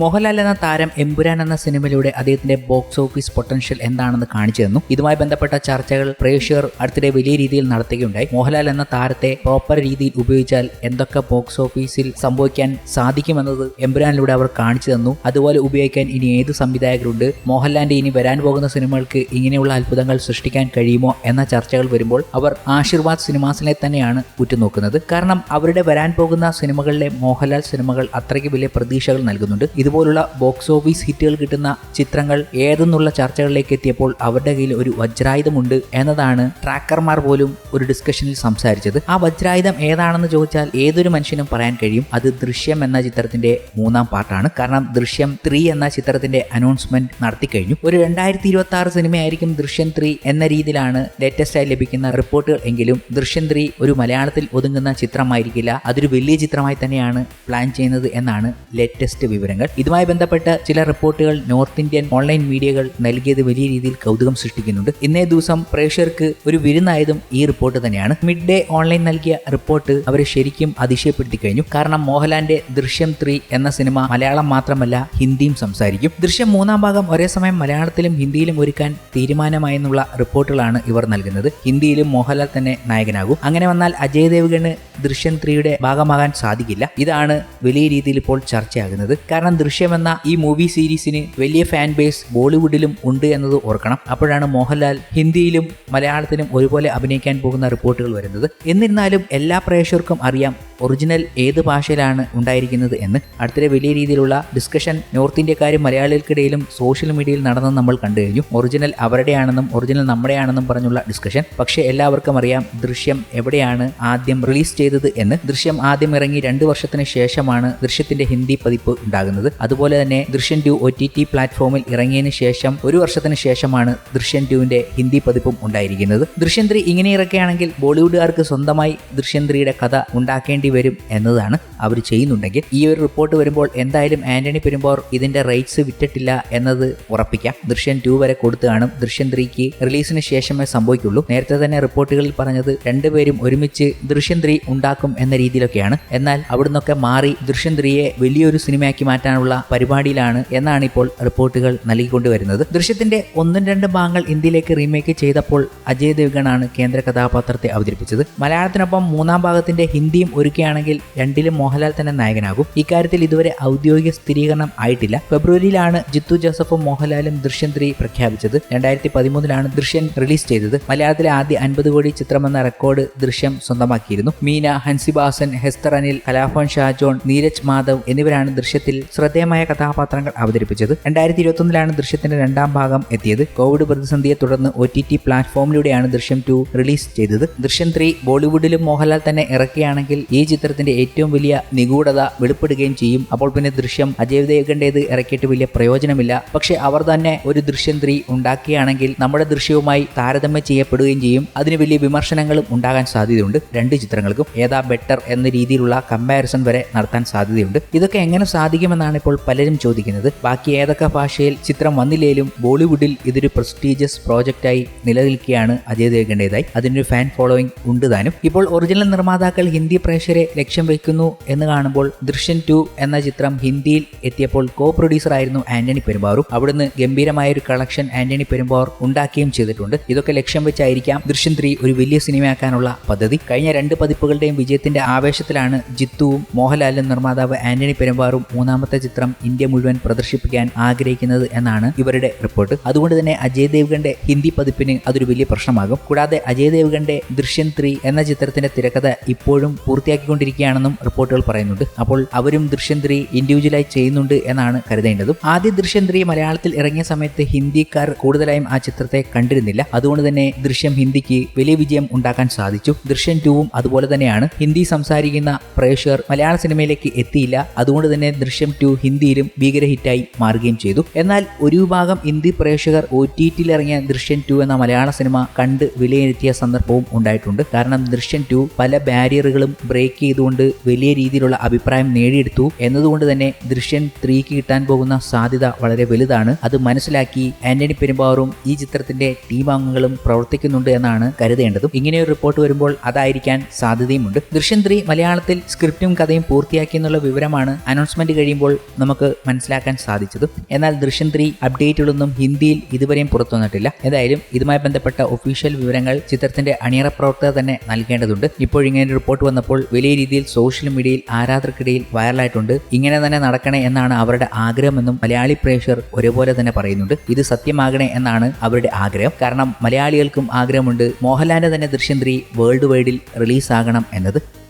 മോഹൻലാൽ എന്ന താരം എമ്പുരാൻ എന്ന സിനിമയിലൂടെ അദ്ദേഹത്തിന്റെ ബോക്സ് ഓഫീസ് പൊട്ടൻഷ്യൽ എന്താണെന്ന് കാണിച്ചു തന്നു. ഇതുമായി ബന്ധപ്പെട്ട ചർച്ചകൾ പ്രേക്ഷകർ അടുത്തിടെ വലിയ രീതിയിൽ നടത്തുകയുണ്ടായി. മോഹൻലാൽ എന്ന താരത്തെ പ്രോപ്പർ രീതിയിൽ ഉപയോഗിച്ചാൽ എന്തൊക്കെ ബോക്സ് ഓഫീസിൽ സംഭവിക്കാൻ സാധിക്കുമെന്നത് എമ്പുരാനിലൂടെ അവർ കാണിച്ചു തന്നു. അതുപോലെ ഉപയോഗിക്കാൻ ഇനി ഏത് സംവിധായകരുണ്ട് മോഹൻലാലിന്റെ ഇനി വരാൻ പോകുന്ന സിനിമകൾക്ക് ഇങ്ങനെയുള്ള അത്ഭുതങ്ങൾ സൃഷ്ടിക്കാൻ കഴിയുമോ എന്ന ചർച്ചകൾ വരുമ്പോൾ അവർ ആശീർവാദ് സിനിമാസിനെ തന്നെയാണ് ഉറ്റുനോക്കുന്നത്. കാരണം അവരുടെ വരാൻ പോകുന്ന സിനിമകളിലെ മോഹൻലാൽ സിനിമകൾ അത്രയ്ക്ക് വലിയ പ്രതീക്ഷകൾ നൽകുന്നുണ്ട്. ഇതുപോലുള്ള ബോക്സ് ഓഫീസ് ഹിറ്റുകൾ കിട്ടുന്ന ചിത്രങ്ങൾ ഏതെന്നുള്ള ചർച്ചകളിലേക്ക് എത്തിയപ്പോൾ അവരുടെ കയ്യിൽ ഒരു വജ്രായുധമുണ്ട് എന്നതാണ് ട്രാക്കർമാർ പോലും ഒരു ഡിസ്കഷനിൽ സംസാരിച്ചത്. ആ വജ്രായുധം ഏതാണെന്ന് ചോദിച്ചാൽ ഏതൊരു മനുഷ്യനും പറയാൻ കഴിയും. അത് ദൃശ്യം എന്ന ചിത്രത്തിന്റെ മൂന്നാം പാർട്ടാണ് കാരണം ദൃശ്യം ത്രീ എന്ന ചിത്രത്തിന്റെ അനൗൺസ്മെന്റ് നടത്തി കഴിഞ്ഞു. ഒരു രണ്ടായിരത്തി ഇരുപത്തി ആറ് സിനിമയായിരിക്കും ദൃശ്യം ത്രീ എന്ന രീതിയിലാണ് ലേറ്റസ്റ്റ് ആയി ലഭിക്കുന്ന റിപ്പോർട്ടുകൾ എങ്കിലും ദൃശ്യം ത്രീ ഒരു മലയാളത്തിൽ ഒതുങ്ങുന്ന ചിത്രമായിരിക്കില്ല. അതൊരു വലിയ ചിത്രമായി തന്നെയാണ് പ്ലാൻ ചെയ്യുന്നത് എന്നാണ് ലേറ്റസ്റ്റ് വിവരങ്ങൾ. ഇതുമായി ബന്ധപ്പെട്ട ചില റിപ്പോർട്ടുകൾ നോർത്ത് ഇന്ത്യൻ ഓൺലൈൻ മീഡിയകൾ നൽകിയത് വലിയ രീതിയിൽ കൗതുകം സൃഷ്ടിക്കുന്നുണ്ട്. ഇന്നേ ദിവസം പ്രേക്ഷകർക്ക് ഒരു വിരുന്നായതും ഈ റിപ്പോർട്ട് തന്നെയാണ്. മിഡ് ഡേ ഓൺലൈൻ നൽകിയ റിപ്പോർട്ട് അവരെ ശരിക്കും അതിശയപ്പെടുത്തി കഴിഞ്ഞു. കാരണം മോഹൻലാലിന്റെ ദൃശ്യം ത്രീ എന്ന സിനിമ മലയാളം മാത്രമല്ല ഹിന്ദിയും സംസാരിക്കും. ദൃശ്യം മൂന്നാം ഭാഗം ഒരേ സമയം മലയാളത്തിലും ഹിന്ദിയിലും ഒരുക്കാൻ തീരുമാനമായെന്നുള്ള റിപ്പോർട്ടുകളാണ് ഇവർ നൽകുന്നത്. ഹിന്ദിയിലും മോഹൻലാൽ തന്നെ നായകനാകും. അങ്ങനെ വന്നാൽ അജയ് ദേവ്ഗണ് ദൃശ്യം ത്രീയുടെ ഭാഗമാകാൻ സാധിക്കില്ല. ഇതാണ് വലിയ രീതിയിൽ ഇപ്പോൾ ചർച്ചയാകുന്നത്. കാരണം ദൃശ്യം എന്ന ഈ മൂവി സീരീസിന് വലിയ ഫാൻ ബേസ് ബോളിവുഡിലും ഉണ്ട് എന്നത് ഓർക്കണം. അപ്പോഴാണ് മോഹൻലാൽ ഹിന്ദിയിലും മലയാളത്തിലും ഒരുപോലെ അഭിനയിക്കാൻ പോകുന്ന റിപ്പോർട്ടുകൾ വരുന്നത്. എന്നിരുന്നാലും എല്ലാ പ്രേക്ഷകർക്കും അറിയാം ഒറിജിനൽ ഏത് ഭാഷയിലാണ് ഉണ്ടായിരിക്കുന്നത് എന്ന്. അടുത്തിടെ വലിയ രീതിയിലുള്ള ഡിസ്കഷൻ നോർത്ത് ഇന്ത്യക്കാരും മലയാളികൾക്കിടയിലും സോഷ്യൽ മീഡിയയിൽ നടന്നെന്ന് നമ്മൾ കണ്ടു കഴിഞ്ഞു. ഒറിജിനൽ അവരുടെയാണെന്നും ഒറിജിനൽ നമ്മുടെയാണെന്നും പറഞ്ഞുള്ള ഡിസ്കഷൻ പക്ഷേ എല്ലാവർക്കും അറിയാം ദൃശ്യം എവിടെയാണ് ആദ്യം റിലീസ് ചെയ്തത് എന്ന്. ദൃശ്യം ആദ്യം ഇറങ്ങി രണ്ട് വർഷത്തിന് ശേഷമാണ് ദൃശ്യത്തിന്റെ ഹിന്ദി പതിപ്പ് ഉണ്ടാകുന്നത്. അതുപോലെ തന്നെ Drishyam two O T T പ്ലാറ്റ്ഫോമിൽ ഇറങ്ങിയതിനു ശേഷം ഒരു വർഷത്തിന് ശേഷമാണ് ദൃശ്യൻ ടുവിന്റെ ഹിന്ദി പതിപ്പും ഉണ്ടായിരിക്കുന്നത്. ദൃശ്യൻ ത്രീ ഇങ്ങനെ ഇറക്കുകയാണെങ്കിൽ ബോളിവുഡുകാർക്ക് സ്വന്തമായി ദൃശ്യൻ ത്രീയുടെ കഥ ഉണ്ടാക്കേണ്ടി വരും എന്നതാണ് അവർ ചെയ്യുന്നുണ്ടെങ്കിൽ. ഈ ഒരു റിപ്പോർട്ട് വരുമ്പോൾ എന്തായാലും ആന്റണി പെരുമ്പോർ ഇതിന്റെ റൈറ്റ്സ് വിറ്റിട്ടില്ല എന്നത് ഉറപ്പിക്കാം. ദൃശ്യൻ ടു വരെ കൊടുത്തു കാണും. ദൃശ്യൻ ത്രീക്ക് റിലീസിന് ശേഷമേ സംഭവിക്കുള്ളൂ. നേരത്തെ തന്നെ റിപ്പോർട്ടുകളിൽ പറഞ്ഞത് രണ്ടുപേരും ഒരുമിച്ച് ദൃശ്യൻ ത്രീ ഉണ്ടാക്കും എന്ന രീതിയിലൊക്കെയാണ്. എന്നാൽ അവിടുന്നൊക്കെ മാറി ദൃശ്യൻ ത്രീയെ വലിയൊരു സിനിമയാക്കി മാറ്റാനുള്ള പരിപാടിയിലാണ് എന്നാണ് ഇപ്പോൾ റിപ്പോർട്ടുകൾ നൽകിക്കൊണ്ടുവരുന്നത്. ദൃശ്യത്തിന്റെ ഒന്നും രണ്ട് ഭാഗങ്ങൾ ഇന്ത്യയിലേക്ക് റീമേക്ക് ചെയ്തപ്പോൾ അജയ് ദേവ്ഗണാണ് കേന്ദ്ര കഥാപാത്രത്തെ അവതരിപ്പിച്ചത്. മലയാളത്തിനൊപ്പം മൂന്നാം ഭാഗത്തിന്റെ ഹിന്ദിയും ഒരുക്കുകയാണെങ്കിൽ രണ്ടിലും മോഹൻലാൽ തന്നെ നായകനാകും. ഇക്കാര്യത്തിൽ ഇതുവരെ ഔദ്യോഗിക സ്ഥിരീകരണം ആയിട്ടില്ല. ഫെബ്രുവരിയിലാണ് ജിത്തു ജോസഫും മോഹൻലാലും ദൃശ്യം ത്രീ പ്രഖ്യാപിച്ചത്. രണ്ടായിരത്തി പതിമൂന്നിലാണ് ദൃശ്യം റിലീസ് ചെയ്തത്. മലയാളത്തിലെ ആദ്യ അൻപത് കോടി ചിത്രമെന്ന റെക്കോർഡ് ദൃശ്യം സ്വന്തമാക്കിയിരുന്നു. മീന ഹൻസിബാസൻ ഹെസ്തർ അനിൽ കലാഫോൻ ഷാജോൺ നീരജ് മാധവ് എന്നിവരാണ് ദൃശ്യത്തിൽ ശ്രദ്ധേയമായ കഥാപാത്രങ്ങൾ അവതരിപ്പിച്ചത്. രണ്ടായിരത്തി ഇരുപത്തൊന്നിലാണ് ദൃശ്യത്തിന്റെ രണ്ടാം ഭാഗം എത്തിയത്. കോവിഡ് പ്രതിസന്ധിയെ തുടർന്ന് ഒ ടി ടി പ്ലാറ്റ്ഫോമിലൂടെയാണ് ദൃശ്യം ടു റിലീസ് ചെയ്തത്. ദൃശ്യം ത്രീ ബോളിവുഡിലും മോഹൻലാൽ തന്നെ ഇറക്കുകയാണെങ്കിൽ ഈ ചിത്രത്തിന്റെ ഏറ്റവും വലിയ നിഗൂഢത വെളിപ്പെടുകയും ചെയ്യും. അപ്പോൾ പിന്നെ ദൃശ്യം അജയ് ദേവ്ഗണ്ടേത് ഇറക്കിയിട്ട് വലിയ പ്രയോജനമില്ല. പക്ഷേ അവർ തന്നെ ഒരു ദൃശ്യം ത്രീ ഉണ്ടാക്കുകയാണെങ്കിൽ നമ്മുടെ ദൃശ്യവുമായി താരതമ്യം ചെയ്യപ്പെടുകയും ചെയ്യും. അതിന് വലിയ വിമർശനങ്ങളും ഉണ്ടാകാൻ സാധ്യതയുണ്ട്. രണ്ട് ചിത്രങ്ങൾക്കും ഏതാ ബെറ്റർ എന്ന രീതിയിലുള്ള കമ്പാരിസൺ വരെ നടത്താൻ സാധ്യതയുണ്ട്. ഇതൊക്കെ എങ്ങനെ സാധിക്കുമെന്നാണ് ഇപ്പോൾ പലരും ചോദിക്കുന്നത്. ബാക്കി ഏതൊക്കെ ഭാഷയിൽ ചിത്രം വന്നില്ലേലും ബോളിവുഡിൽ ഇതൊരു പ്രസ്റ്റീജിയസ് പ്രോജക്റ്റായി നിലനിൽക്കുകയാണ് അജയ് ദേവ്ഗണ്ടേതായി അതിനൊരു ഫാൻ ഫോളോയിങ് ഉണ്ട് താനും. ഇപ്പോൾ ഒറിജിനൽ നിർമ്മാതാക്കൾ ഹിന്ദി പ്രേക്ഷരെ ലക്ഷ്യം വയ്ക്കുന്നു എന്ന് കാണുമ്പോൾ ദൃശ്യൻ ടു എന്ന ചിത്രം ഹിന്ദിയിൽ എത്തിയപ്പോൾ കോ പ്രൊഡ്യൂസർ ആയിരുന്നു ആന്റണി പെരുമ്പാറും അവിടുന്ന് ഗംഭീരമായ ഒരു കളക്ഷൻ ആന്റണി പെരുമ്പാവൂർ ഉണ്ടാക്കുകയും ചെയ്തിട്ടുണ്ട്. ഇതൊക്കെ ലക്ഷ്യം വെച്ചായിരിക്കാം ദൃശ്യം ത്രീ ഒരു വലിയ സിനിമയാക്കാനുള്ള പദ്ധതി. കഴിഞ്ഞ രണ്ട് പതിപ്പുകളുടെയും വിജയത്തിന്റെ ആവേശത്തിലാണ് ജിത്തുവും മോഹൻലാലും നിർമ്മാതാവ് ആന്റണി പെരുമ്പാറും മൂന്നാമത്തെ ചിത്രം ഇന്ത്യ മുഴുവൻ പ്രദർശിപ്പിക്കാൻ ആഗ്രഹിക്കുന്നത് എന്നാണ് ഇവരുടെ റിപ്പോർട്ട്. അതുകൊണ്ട് തന്നെ അജയ് ദേവ്ഗന്റെ ഹിന്ദി പതിപ്പിന് അതൊരു വലിയ പ്രശ്നമാകും. കൂടാതെ അജയ് ദേവ്ഗന്റെ ദൃശ്യൻ ത്രീ എന്ന ചിത്രത്തിന്റെ തിരക്കഥ ഇപ്പോഴും പൂർത്തിയാക്കിക്കൊണ്ടിരിക്കുകയാണെന്നും റിപ്പോർട്ടുകൾ പറയുന്നുണ്ട്. അപ്പോൾ അവരും ദൃശ്യൻ ത്രീ ഇൻഡിവിജ്വലായി ചെയ്യുന്നുണ്ട് എന്നാണ് കരുതേണ്ടതും. ആദ്യ ദൃശ്യൻ ത്രീ മലയാളത്തിൽ ഇറങ്ങിയ സമയത്ത് ഹിന്ദിക്കാർ കൂടുതലായും ആ ചിത്രത്തെ കണ്ടിരുന്നില്ല. അതുകൊണ്ട് തന്നെ ദൃശ്യം ഹിന്ദിക്ക് വലിയ വിജയം ഉണ്ടാക്കാൻ സാധിച്ചു. ദൃശ്യം ടൂവും അതുപോലെ തന്നെയാണ്. ഹിന്ദി സംസാരിക്കുന്ന പ്രേക്ഷകർ മലയാള സിനിമയിലേക്ക് എത്തിയില്ല. അതുകൊണ്ട് തന്നെ ദൃശ്യം ടു ഹിന്ദിയിലും ഭീകര ഹിറ്റായി മാറുകയും ചെയ്തു. എന്നാൽ ഒരു വിഭാഗം ഹിന്ദി പ്രേക്ഷകർ ഒ ടി ടിയിൽ ഇറങ്ങിയ ദൃശ്യം ടു എന്ന മലയാള സിനിമ കണ്ട് വിലയിരുത്തിയ സന്ദർഭവും ഉണ്ടായിട്ടുണ്ട്. കാരണം ദൃശ്യൻ ടു പല ബാരിയറുകളും ബ്രേക്ക് ചെയ്തുകൊണ്ട് വലിയ രീതിയിലുള്ള അഭിപ്രായം നേടിയെടുത്തു. എന്നതുകൊണ്ട് തന്നെ ദൃശ്യൻ ത്രീക്ക് കിട്ടാൻ പോകുന്ന സാധ്യത വളരെ വലുതാണ്. അത് മനസ്സിലാക്കി ആന്റണി പെരുമ്പാവൂറും ഈ ചിത്രത്തിന്റെ ടീം അംഗങ്ങളും പ്രവർത്തിക്കുന്നുണ്ട് എന്നാണ് കരുതേണ്ടതും. ഇങ്ങനെ ഒരു റിപ്പോർട്ട് വരുമ്പോൾ അതായിരിക്കാൻ സാധ്യതയുമുണ്ട്. ദൃശ്യം ത്രീ മലയാളത്തിൽ സ്ക്രിപ്റ്റും കഥയും പൂർത്തിയാക്കി എന്നുള്ള വിവരമാണ് അനൗൺസ്മെന്റ് കഴിയുമ്പോൾ നമുക്ക് മനസ്സിലാക്കാൻ സാധിച്ചത്. എന്നാൽ ദൃശ്യം ത്രീ അപ്ഡേറ്റുകളൊന്നും ഹിന്ദിയിൽ ഇതുവരെയും പുറത്തുവന്നിട്ടില്ല എന്തായാലും ഇതുമായി ബന്ധപ്പെട്ട ഒഫീഷ്യൽ വിവരങ്ങൾ ചിത്രത്തിന്റെ അണിയറ പ്രവർത്തകർ തന്നെ നൽകേണ്ടതുണ്ട്. ഇപ്പോഴിങ്ങനെ ഒരു റിപ്പോർട്ട് വന്നപ്പോൾ വലിയ രീതിയിൽ സോഷ്യൽ മീഡിയയിൽ ആരാധകർക്കിടയിൽ വൈറലായിട്ടുണ്ട് ഇങ്ങനെ തന്നെ നടക്കണേ എന്നാണ് അവരുടെ ആഗ്രഹമെന്നും മലയാളി പ്രേക്ഷകർ ഒരുപോലെ തന്നെ പറയുന്നുണ്ട്. ഇത് സത്യമാകണേ എന്നാണ് അവരുടെ ആഗ്രഹം. കാരണം മലയാളികൾക്കും ആഗ്രഹമുണ്ട്. മോഹൻലാലിന്റെ തന്നെ ദൃശ്യം ത്രീ വേൾഡ് വൈഡിൽ റിലീസാകണം എന്നത്.